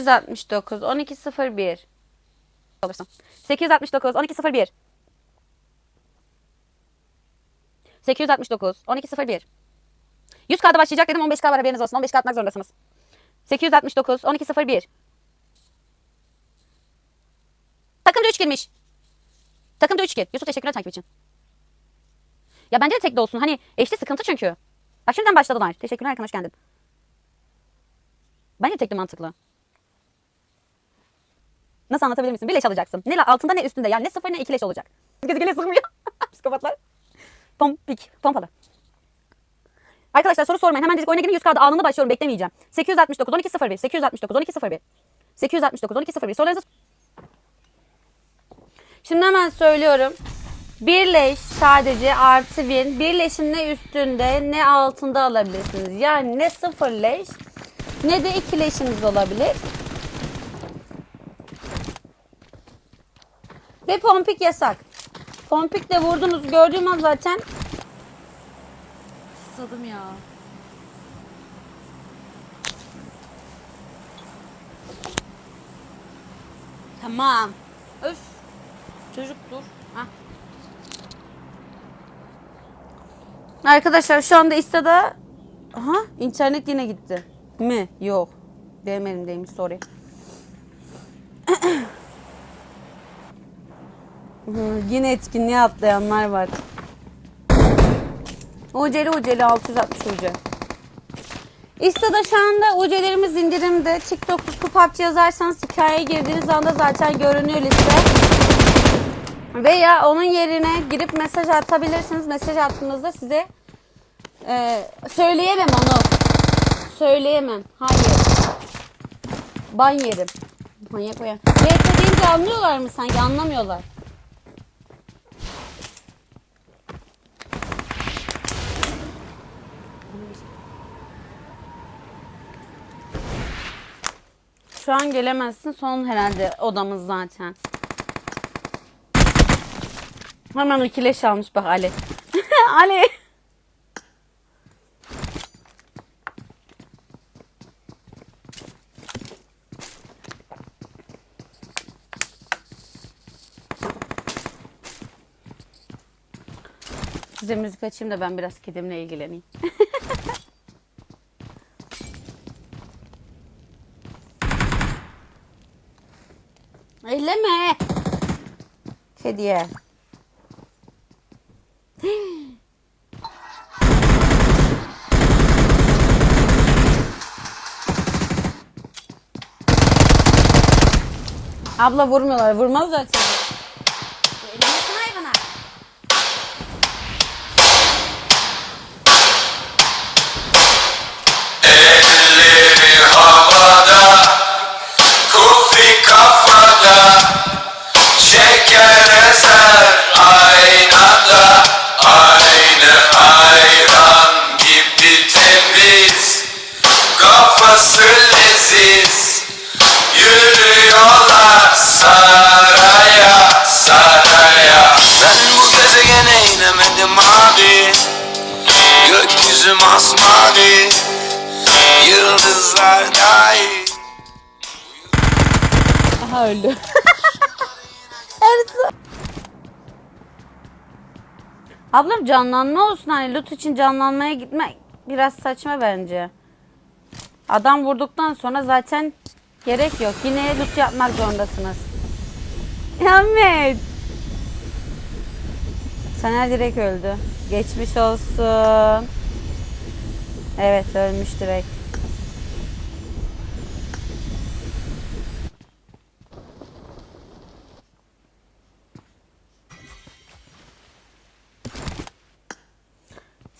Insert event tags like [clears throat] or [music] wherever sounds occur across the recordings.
869 1201 olursun. 869 1201 869 1201 100 kağıda başlayacak dedim 15 kağıt var haberiniz olsun. 15 kağıt atmak zorundasınız. 869 1201 Takımca 3 girmiş. Takımda 3 gir. Yusuf teşekkürler takip için. Ya bence de tek de olsun. Hani eşli sıkıntı çünkü. Bak şimdiden başladılar. Teşekkürler Erkan hoş geldin. Bence tek de mantıklı. Nasıl anlatabilir misin? Bir leş alacaksın. Ne altında ne üstünde. Yani ne sıfır ne iki leş olacak. [laughs] Gözü gele sığmıyor. [laughs] Psikopatlar. Pompik. Pompalı. Arkadaşlar soru sormayın. Hemen dedik oyuna girin 100 kağıdı anında başlıyorum. Beklemeyeceğim. 869 1201 869 1201 869 1201 sorularınızı Şimdi hemen söylüyorum. Bir leş sadece artı. Bir leşin ne üstünde ne altında alabilirsiniz. Yani ne sıfır leş ne de iki leşiniz olabilir. Ve pompik yasak. Pompikle vurdunuz gördüğüm an zaten Susadım ya. tamam. Öf. Çocuk dur. Hah. Arkadaşlar şu anda İsta'da Aha internet yine gitti. Mi? Yok. Benim elimdeymiş sorry. [clears throat] Yine etkinliğe atlayanlar var. Uceli uceli 660 ucu. İsta'da şu anda ucelerimiz indirimde. TikTok tutku PUBG yazarsanız hikayeye girdiğiniz anda zaten görünüyor liste. Veya onun yerine girip mesaj atabilirsiniz. Mesaj attığınızda size e, söyleyemem onu. Söyleyemem. Hayır. Ban yerim. Manyak ya. RP deyince anlıyorlar mı sanki? Anlamıyorlar. Şu an gelemezsin. Son herhalde odamız zaten. Hemen ikileş almış bak Ali. [laughs] Ali. Size müzik açayım da ben biraz kedimle ilgileneyim. [laughs] Kediye. Abla vurmuyorlar. Vurmaz zaten. Öldü. [laughs] Ersin. Ablam canlanma olsun hani loot için canlanmaya gitmek biraz saçma bence. Adam vurduktan sonra zaten gerek yok. Yine loot yapmak zorundasınız. Ahmet. Saner direkt öldü. Geçmiş olsun. Evet ölmüş direkt.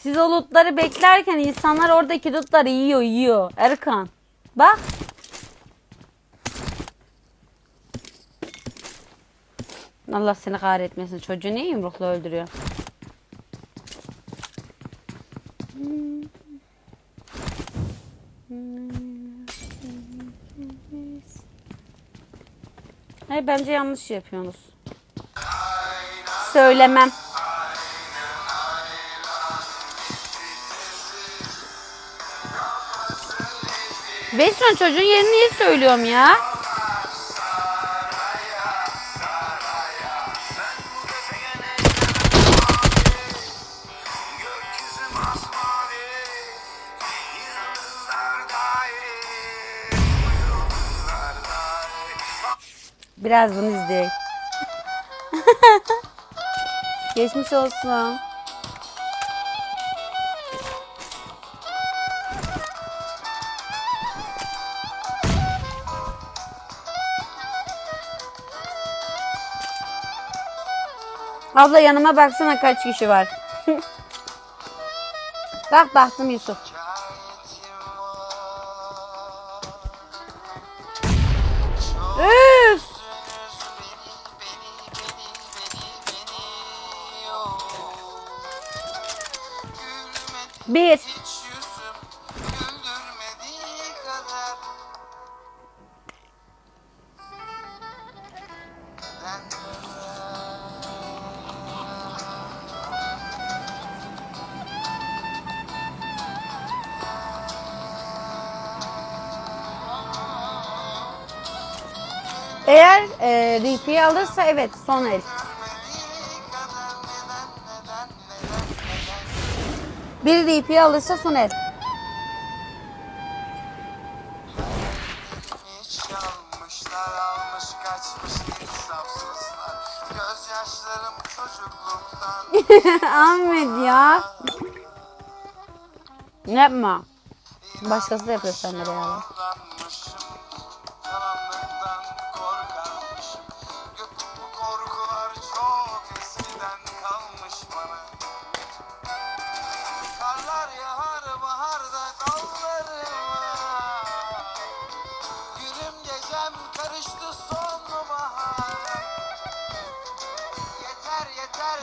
Siz o lootları beklerken insanlar oradaki lootları yiyor yiyor. Erkan. Bak. Allah seni kahretmesin. Çocuğu niye yumrukla öldürüyor? Hayır bence yanlış yapıyorsunuz. Söylemem. Besron çocuğun yerini niye söylüyorum ya? Biraz bunu izleyelim. [laughs] Geçmiş olsun. Abla yanıma baksana kaç kişi var. [laughs] Bak baktım Yusuf. Üf! Bir. Alırsa evet son el. Bir DP alırsa son el. [laughs] Ahmet ya. Yapma. Başkası da yapıyor seninle beraber.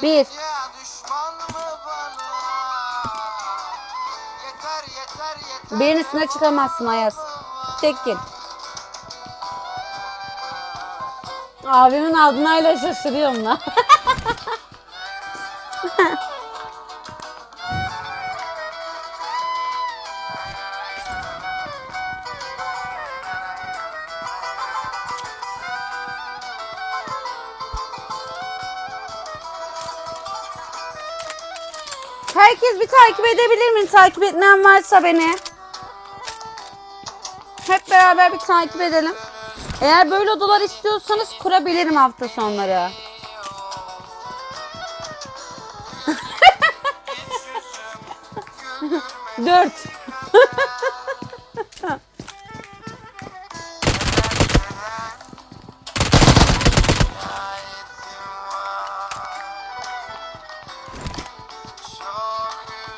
Bir. Beyin üstüne çıkamazsın Ayaz. Tek gel. Abimin adınayla şaşırıyorum lan. [laughs] Herkes bir takip edebilir mi? Takip etmeyen varsa beni. Hep beraber bir takip edelim. Eğer böyle odalar istiyorsanız kurabilirim hafta sonları. [laughs] Dört. [laughs]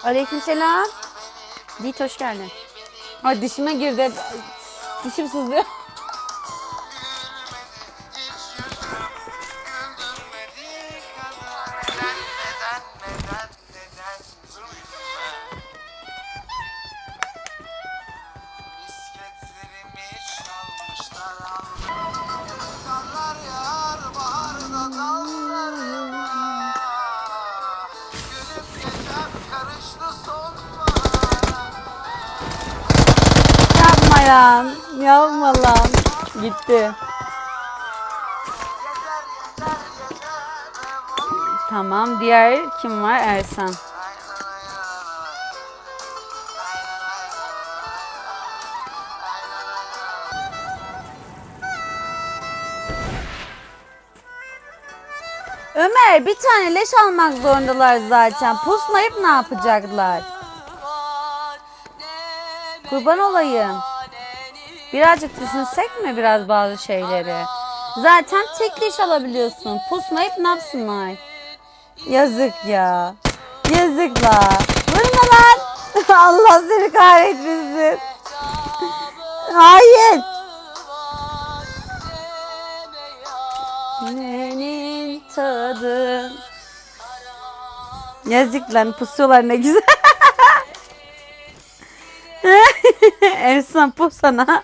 Aleykümselam. Dit hoş geldin. Ay dişime girdi. Dişim sızlıyor. Lan. Yapma lan. Gitti. Tamam. Diğer kim var? Ersan. Ömer bir tane leş almak zorundalar zaten. Pusmayıp ne yapacaklar? Kurban olayım. Birazcık düşünsek mi biraz bazı şeyleri? Zaten tek leş alabiliyorsun. Pusmayıp ne yapsınlar? Yazık ya. Yazık la. Vurma. [laughs] Allah seni kahretmesin. Hayır. Senin tadın. Yazık lan pusuyorlar ne güzel. [laughs] Ersan pus sana.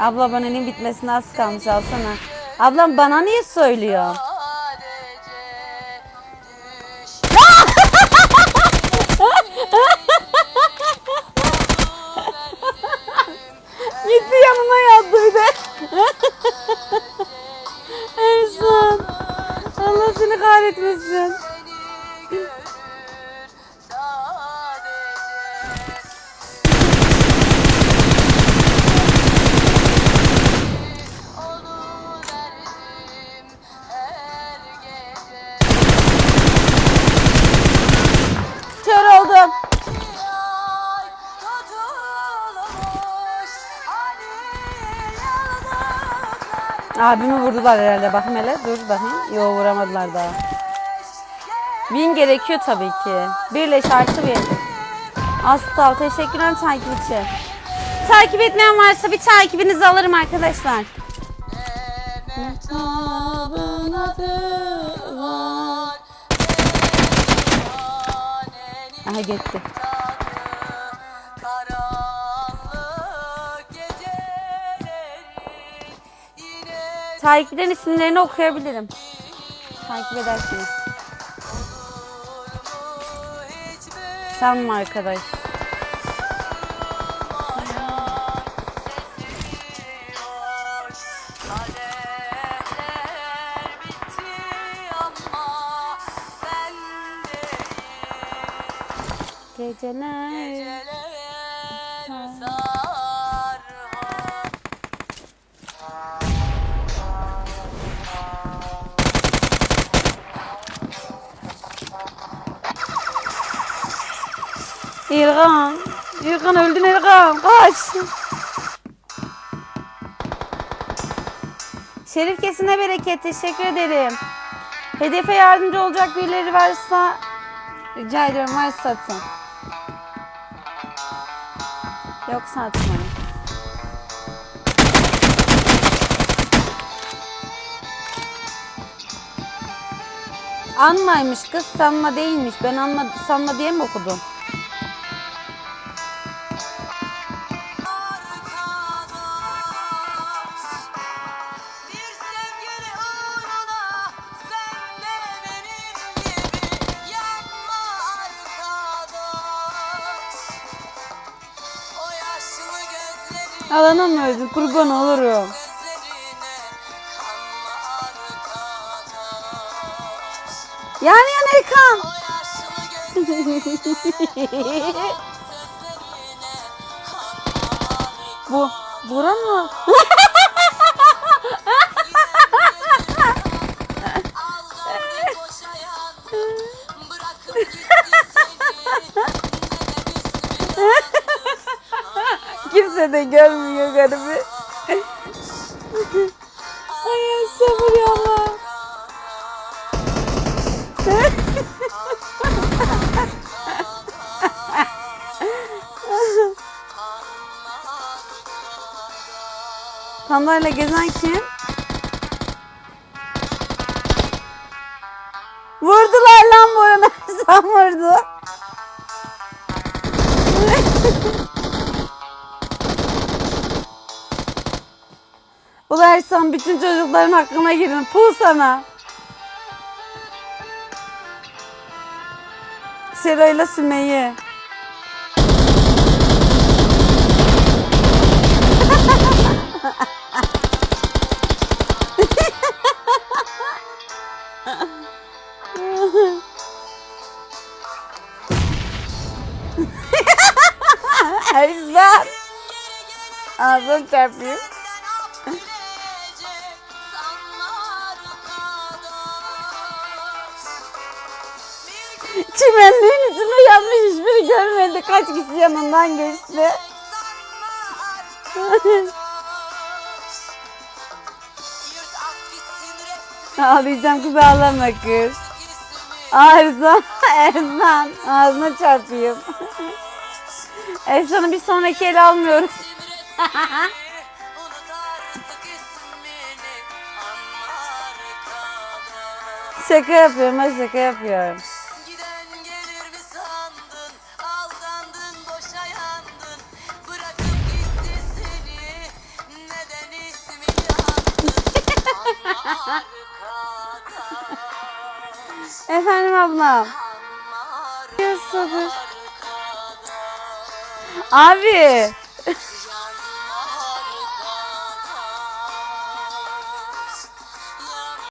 Abla abonenin bitmesine az kalmış alsana. Ablam bana niye söylüyor? [laughs] Gitti yanına yattıydı. Ersan. [laughs] Allah seni kahretmesin. Vurdular herhalde. Bakayım hele. Dur bakayım. Yo vuramadılar daha. Win gerekiyor tabii ki. Birle şartı win. Astal teşekkürler takip için. Takip etmeyen varsa bir takibinizi alırım arkadaşlar. Mehtapın adı var. Aha gitti. Takipten isimlerini okuyabilirim. Takip edersiniz. Sen mi arkadaş? Geceler. İlgan. İlgan öldün İlgan. Kaç. Şerif kesine bereket. Teşekkür ederim. Hedefe yardımcı olacak birileri varsa rica ediyorum varsa satın. Yoksa atmayın. Anmaymış kız sanma değilmiş. Ben anma, sanma diye mi okudum? Alana mı öldün? Kurban olurum. yan gözlerine kanma [laughs] Bu. Buran mı? [laughs] Kimse de görmüyor garibi. Ay sabır ya Allah. Pandayla gezen kim? Vurdular lan Boran'a. [laughs] Sen vurdu. Ersan bütün çocukların hakkına girin. Pul sana. Serayla Sümeyye. [laughs] Ersan. Ağzını çarpayım. Çimenliğin içinde yanmış hiçbiri görmedi. Kaç kişi yanından geçti. [laughs] Ağlayacağım kız ağlama kız. ismi. Ersan, Ersan. Ağzına çarpayım. [laughs] Ersan'ı bir sonraki ele almıyoruz. [laughs] Şaka yapıyorum ha şaka yapıyorum. Ablam. Sabır. Abi.